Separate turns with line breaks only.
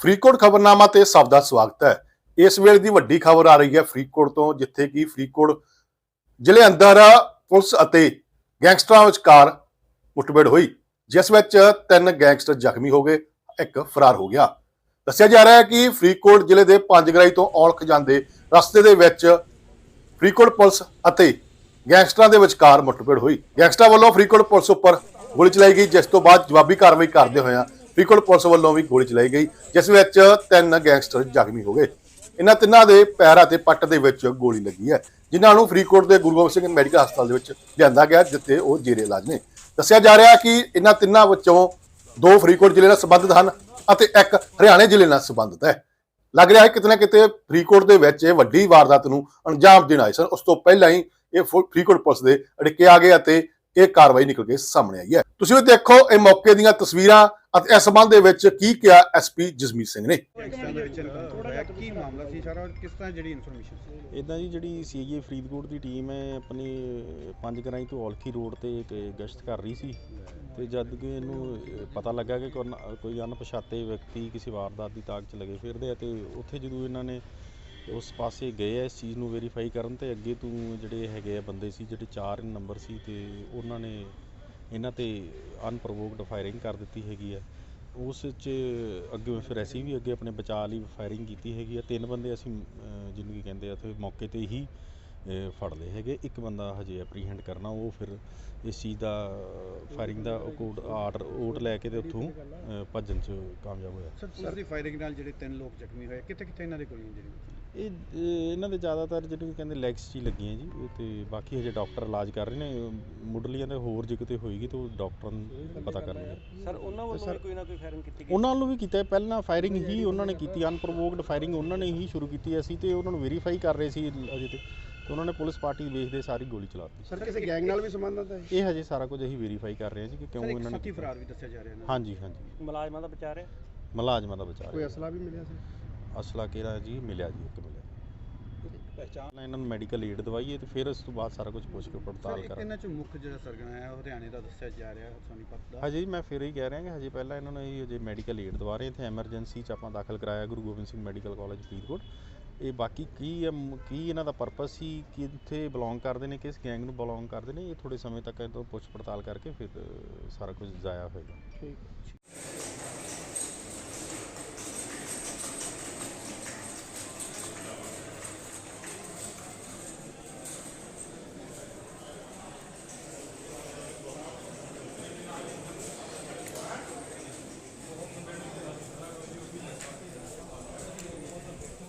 ਫਰੀਦਕੋਟ ਖਬਰਨਾਮਾ ਤੇ ਸਭ ਦਾ ਸਵਾਗਤ ਹੈ। ਇਸ ਵੇਲੇ ਦੀ ਵੱਡੀ ਖਬਰ ਆ ਰਹੀ ਹੈ ਫਰੀਦਕੋਟ ਤੋਂ, ਜਿੱਥੇ ਕਿ ਫਰੀਦਕੋਟ ਜ਼ਿਲ੍ਹੇ ਅੰਦਰ ਪੁਲਿਸ ਅਤੇ ਗੈਂਗਸਟਰਾਂ ਵਿਚਕਾਰ ਮੁੱਠਭੇੜ ਹੋਈ, ਜਿਸ ਵਿੱਚ ਤਿੰਨ ਗੈਂਗਸਟਰ ਜ਼ਖਮੀ ਹੋ ਗਏ, ਇੱਕ ਫਰਾਰ ਹੋ ਗਿਆ। ਦੱਸਿਆ ਜਾ ਰਿਹਾ ਹੈ ਕਿ ਫਰੀਦਕੋਟ ਜ਼ਿਲ੍ਹੇ ਦੇ ਪੰਜਗਰਾਈ ਤੋਂ ਔਲਖ ਜਾਂਦੇ ਰਸਤੇ ਦੇ ਵਿੱਚ ਫਰੀਦਕੋਟ ਪੁਲਿਸ ਅਤੇ ਗੈਂਗਸਟਰਾਂ ਦੇ ਵਿਚਕਾਰ ਮੁੱਠਭੇੜ ਹੋਈ। ਗੈਂਗਸਟਰਾਂ ਵੱਲੋਂ ਫਰੀਦਕੋਟ ਪੁਲਿਸ ਉੱਪਰ ਗੋਲੀ ਚਲਾਈ ਗਈ, ਜਿਸ ਤੋਂ ਬਾਅਦ ਜਵਾਬੀ ਕਾਰਵਾਈ ਕਰਦੇ ਹੋਇਆ ਫਰੀਦਕੋਟ ਪੁਲਿਸ ਵੱਲੋਂ ਵੀ ਗੋਲੀ ਚਲਾਈ ਗਈ, ਜਿਸ ਵਿੱਚ ਤਿੰਨ ਗੈਂਗਸਟਰ ਜ਼ਖਮੀ ਹੋ ਗਏ। ਇਹਨਾਂ ਤਿੰਨਾਂ ਦੇ ਪੈਰ ਅਤੇ ਪੱਟ ਦੇ ਵਿੱਚ ਗੋਲੀ ਲੱਗੀ ਹੈ, ਜਿਨ੍ਹਾਂ ਨੂੰ ਫਰੀਦਕੋਟ ਦੇ ਗੁਰੂ ਗੋਬਿੰਦ ਸਿੰਘ ਮੈਡੀਕਲ ਹਸਪਤਾਲ ਦੇ ਵਿੱਚ ਲਿਆਂਦਾ ਗਿਆ, ਜਿੱਥੇ ਉਹ ਜੇਰੇ ਇਲਾਜ ਨੇ। ਦੱਸਿਆ ਜਾ ਰਿਹਾ ਕਿ ਇਹਨਾਂ ਤਿੰਨਾਂ ਵਿੱਚੋਂ ਦੋ ਫਰੀਦਕੋਟ ਜ਼ਿਲ੍ਹੇ ਨਾਲ ਸੰਬੰਧਿਤ ਹਨ ਅਤੇ ਇੱਕ ਹਰਿਆਣੇ ਜ਼ਿਲ੍ਹੇ ਨਾਲ ਸੰਬੰਧਿਤ ਹੈ। ਲੱਗ ਰਿਹਾ ਹੈ ਕਿਤੇ ਨਾ ਕਿਤੇ ਫਰੀਦਕੋਟ ਦੇ ਵਿੱਚ ਇਹ ਵੱਡੀ ਵਾਰਦਾਤ ਨੂੰ ਅੰਜਾਮ ਦੇਣ ਆਏ ਸਨ। ਉਸ ਤੋਂ ਪਹਿਲਾਂ ਹੀ ਇਹ ਫੁ- ਫਰੀਦਕੋਟ ਪੁਲਿਸ ਦੇ ਅੜਿੱਕੇ ਆ ਗਏ ਅਤੇ ਇਹ ਕਾਰਵਾਈ ਨਿਕਲ ਕੇ ਸਾਹਮਣੇ ਆਈ ਹੈ। ਤੁਸੀਂ ਵੀ ਦੇਖੋ ਇਹ ਮੌਕੇ ਦੀਆਂ ਤਸਵੀਰਾਂ ਅਤੇ ਇਸ ਸੰਬੰਧ ਦੇ ਵਿੱਚ ਕੀ ਕਿਹਾ ਐਸਪੀ ਜਸਮੀਤ ਸਿੰਘ ਨੇ।
ਕੀ ਮਾਮਲਾ ਸੀ ਸਾਰਾ ਕਿਸ ਤਰ੍ਹਾਂ ਜਿਹੜੀ ਇਨਫੋਰਮੇਸ਼ਨ ਸੀ
ਇਦਾਂ ਜੀ ਜਿਹੜੀ ਸੀਆਈਏ ਫਰੀਦਕੋਟ ਦੀ ਟੀਮ ਹੈ, ਆਪਣੀ ਪੰਜ ਗਰਾਈ ਤੋਂ ਔਲਖੀ ਰੋਡ ਤੇ ਇੱਕ ਗਸ਼ਤ ਕਰ ਰਹੀ ਸੀ ਤੇ ਜਦ ਕਿ ਇਹਨੂੰ ਪਤਾ ਲੱਗਾ ਕਿ ਕੋਈ ਕੋਈ ਅਣਪਛਾਤੇ ਵਿਅਕਤੀ ਕਿਸੇ ਵਾਰਦਾਤ ਦੀ ਤਾਕ 'ਚ ਲਗੇ ਫਿਰਦੇ ਆ ਤੇ ਉੱਥੇ ਜਦੋਂ ਇਹਨਾਂ ਨੇ ਉਸ ਪਾਸੇ ਗਏ ਆ, ਇਸ ਚੀਜ਼ ਨੂੰ ਵੈਰੀਫਾਈ ਕਰਨ ਅਤੇ ਅੱਗੇ ਤੋਂ ਜਿਹੜੇ ਹੈਗੇ ਆ ਬੰਦੇ ਸੀ, ਜਿਹੜੇ ਚਾਰ ਨੰਬਰ ਸੀ ਅਤੇ ਉਹਨਾਂ ਨੇ ਇਹਨਾਂ ਤੇ ਅਨਪ੍ਰੋਵੋਕਡ ਫਾਇਰਿੰਗ ਕਰ ਦਿੱਤੀ ਹੈਗੀ ਆ। ਉਸ 'ਚ ਅੱਗੇ ਫਿਰ ਅਸੀਂ ਵੀ ਅੱਗੇ ਆਪਣੇ ਬਚਾਅ ਲਈ ਫਾਇਰਿੰਗ ਕੀਤੀ ਹੈਗੀ ਆ। ਤਿੰਨ ਬੰਦੇ ਅਸੀਂ ਜਿਹਨੂੰ ਕੀ ਕਹਿੰਦੇ ਆ, ਉੱਥੇ ਮੌਕੇ ਤੇ ਹੀ ਫੜ ਲਏ ਹੈਗੇ। ਇੱਕ ਬੰਦਾ ਹਜੇ ਐਪਰੀਹੈਂਡ ਕਰਨਾ, ਉਹ ਫਿਰ ਇਸ ਚੀਜ਼ ਦਾ ਫਾਇਰਿੰਗ ਦਾ ਕੋਡ ਆਰਡਰ ਓਟ ਲੈ ਕੇ ਤੇ ਉੱਥੋਂ ਭੱਜਣ 'ਚ ਕਾਮਯਾਬ ਹੋਇਆ।
ਸਰ ਪੁਲਿਸ ਦੀ ਫਾਇਰਿੰਗ ਨਾਲ ਜਿਹੜੇ ਤਿੰਨ ਲੋਕ ਜ਼ਖਮੀ ਹੋਏ ਕਿੱਥੇ ਕਿੱਥੇ ਇਹਨਾਂ ਦੇ ਗੋਲੀਆਂ ਜਿਹੜੀਆਂ
ਇਹ ਇਹ ਇਹਨਾਂ ਦੇ ਜ਼ਿਆਦਾਤਰ ਜਿਹੜੇ ਕਹਿੰਦੇ ਲੈਗਸ 'ਚ ਹੀ ਲੱਗੀਆਂ ਜੀ ਇਹ ਤੇ ਬਾਕੀ ਹਜੇ ਡਾਕਟਰ ਇਲਾਜ ਕਰ ਰਹੇ ਨੇ ਮੁੱਢਲੀਆਂ ਦੇ ਹੋਰ ਜੇ ਕਿਤੇ ਹੋਏਗੀ ਤਾਂ ਉਹ ਡਾਕਟਰਾਂ ਨੂੰ ਪਤਾ ਕਰਨਗੇ
ਸਰ ਉਹਨਾਂ ਵੱਲੋਂ ਵੀ ਕੋਈ ਨਾ ਕੋਈ ਫਾਇਰਿੰਗ ਕੀਤੀ ਗਈ?
ਉਹਨਾਂ ਨੂੰ ਵੀ ਕੀਤਾ ਹੈ। ਪਹਿਲਾਂ ਫਾਇਰਿੰਗ ਹੀ ਉਹਨਾਂ ਨੇ ਕੀਤੀ ਅਨਪ੍ਰੋਵੋਕਡ ਫਾਇਰਿੰਗ ਉਹਨਾਂ ਨੇ ਹੀ ਸ਼ੁਰੂ ਕੀਤੀ ਅਸੀਂ ਤੇ ਉਹਨਾਂ ਨੂੰ ਵੈਰੀਫਾਈ ਕਰ ਰਹੇ ਸੀ ਅਜੇ ਤੇ ਤੇ ਉਹਨਾਂ ਨੇ ਪੁਲਿਸ ਪਾਰਟੀ ਵੇਖਦੇ ਸਾਰੀ ਗੋਲੀ ਚਲਾ ਦਿੱਤੀ।
ਸਰ ਕਿਸੇ ਗੈਂਗ ਨਾਲ ਵੀ ਸੰਬੰਧਤ ਹੈ
ਇਹ ਹਜੇ ਸਾਰਾ ਕੁਝ ਅਸੀਂ ਵੈਰੀਫਾਈ ਕਰ ਰਹੇ ਹਾਂ ਜੀ ਕਿ ਕਿਉਂ ਇਹਨਾਂ ਨੇ
ਸਾਥੀ। ਫਰਾਰ ਵੀ ਦੱਸਿਆ ਜਾ ਰਿਹਾ ਇਹਨਾਂ
ਹਾਂਜੀ ਹਾਂਜੀ।
ਮੁਲਾਜ਼ਮਾਂ ਦਾ ਬਚਾ ਰਿਹਾ?
ਮੁਲਾਜ਼ਮਾਂ ਦਾ ਬਚਾਅ
ਕੋਈ
ਹੈ
ਅਸਲਾ ਵੀ ਮਿਲਿਆ ਸੀ?
ਅਸਲਾ ਕਿਹੜਾ ਜੀ ਮਿਲਿਆ ਜੀ ਇੱਕ ਮਿਲਿਆ
ਪਹਿਚਾਣ
ਇਹਨਾਂ ਨੂੰ ਮੈਡੀਕਲ ਏਡ ਦਵਾਈਏ ਤੇ ਫਿਰ ਉਸ ਤੋਂ ਬਾਅਦ ਸਾਰਾ ਕੁਝ ਪੁੱਛ ਕੇ ਪੜਤਾਲ ਕਰਾਂਗੇ।
ਇਹਨਾਂ ਚ ਮੁੱਖ ਜਿਹੜਾ ਸਰਗਨਾ ਹੈ ਉਹ ਹਰਿਆਣੇ ਦਾ ਦੱਸਿਆ ਜਾ ਰਿਹਾ ਸੋਨੀਪਤ ਦਾ।
ਹਜੇ ਮੈਂ ਫਿਰ ਹੀ ਕਹਿ ਰਿਹਾ ਕਿ ਹਜੇ ਪਹਿਲਾਂ ਇਹਨਾਂ ਨੂੰ ਇਹ ਹਜੇ ਮੈਡੀਕਲ ਏਡ ਦਵਾ ਰਹੇ ਇੱਥੇ ਐਮਰਜੈਂਸੀ ਚ ਆਪਾਂ ਦਾਖਲ ਕਰਾਇਆ ਗੁਰੂ ਗੋਬਿੰਦ ਸਿੰਘ ਮੈਡੀਕਲ ਕਾਲਜ ਫਰੀਦਕੋਟ। ਇਹ ਬਾਕੀ ਕੀ ਕੀ ਇਹਨਾਂ ਦਾ ਪਰਪਸ ਸੀ ਕਿੱਥੇ ਬਿਲੋਂਗ ਕਰਦੇ ਨੇ ਕਿਸ ਗੈਂਗ ਨੂੰ ਬਿਲੋਂਗ ਕਰਦੇ ਨੇ ਇਹ ਥੋੜੇ ਸਮੇਂ ਤੱਕ ਇਹ ਤੋਂ ਪੁੱਛ ਪੜਤਾਲ ਕਰਕੇ ਫਿਰ ਸਾਰਾ ਕੁਝ ਜ਼ਾਇਆ ਹੋਏਗਾ।
ਠੀਕ